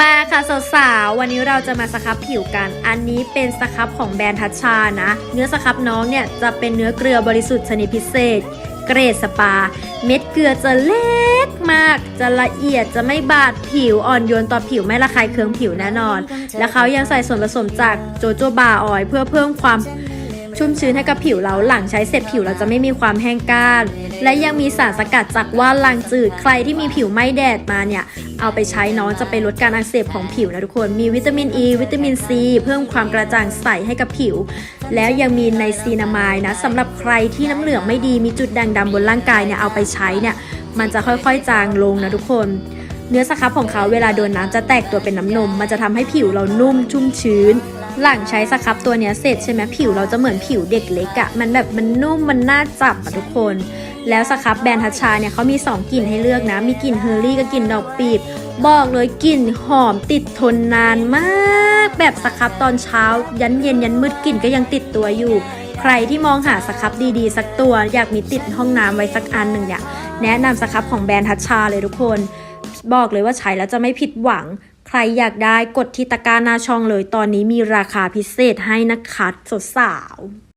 มาค่ะสาวๆวันนี้เราจะมาสครับผิวกัน อันนี้เป็นสครับของแบรนด์ทัชชานะ เนื้อสครับน้องเนี่ยจะเป็นเนื้อเกลือบริสุทธิ์ชนิดพิเศษ เกรดสปา เม็ดเกลือจะเล็กมาก จะละเอียดจะไม่บาดผิวอ่อนโยนต่อผิวไม่ระคายเคืองผิวแน่นอน และเขายังใส่ส่วนผสมจากโจโจบาออยล์เพื่อเพิ่มความ ชุ่มชื้นให้กับผิวเราหลังใช้เสร็จผิวเราจะไม่มีความแห้งก้าน และยังมีสารสกัดจากว่านลางจืด ใครที่มีผิวไม่แดดมาเนี่ย เอาไปใช้น้องจะไปลดการอักเสบของผิวนะทุกคน มีวิตามินอ e, ีวิตามินซีเพิ่มความกระจ่างใสให้กับผิว แล้วยังมีไนซีนามายนะสำหรับใครที่น้ำเหลืองไม่ดีมีจุดด่างดำบนร่างกายเนี่ยเอาไปใช้เนี่ยมันจะค่อยๆจางลงนะทุกคนเนื้อสครับของเขาเวลาโดนน้ำจะแตกตัวเป็นน้ำนม มันจะทำให้ผิวเรานุ่มชุ่มชื้น หลังใช้สครับตัวเนี้ยเสร็จใช่ไหมผิวเราจะเหมือนผิวเด็กเล็กอะ่ะมันแบบมันนุ่มมันน่าจับอะทุกคน แล้วสครับแบรนด์ทัชชาเนี่ยเขามี 2กลิ่นให้เลือกนะ มีกลิ่นเฮอร์รี่กับกลิ่นดอกปีบ บอกเลยกลิ่นหอมติดทนนานมาก แบบสครับตอนเช้า ยันเย็นยันมืดกลิ่นก็ยังติดตัวอยู่ ใครที่มองหาสครับดีๆ สักตัว อยากมีติดห้องน้ำไว้สักอันหนึ่งเนี่ยแนะนำสครับของแบรนด์ทัชชาเลยทุกคน บอกเลยว่าใช้แล้วจะไม่ผิดหวัง ใครอยากได้กดที่ตะกร้าหน้าช่องเลยตอนนี้มีราคาพิเศษให้นะคะสดสาว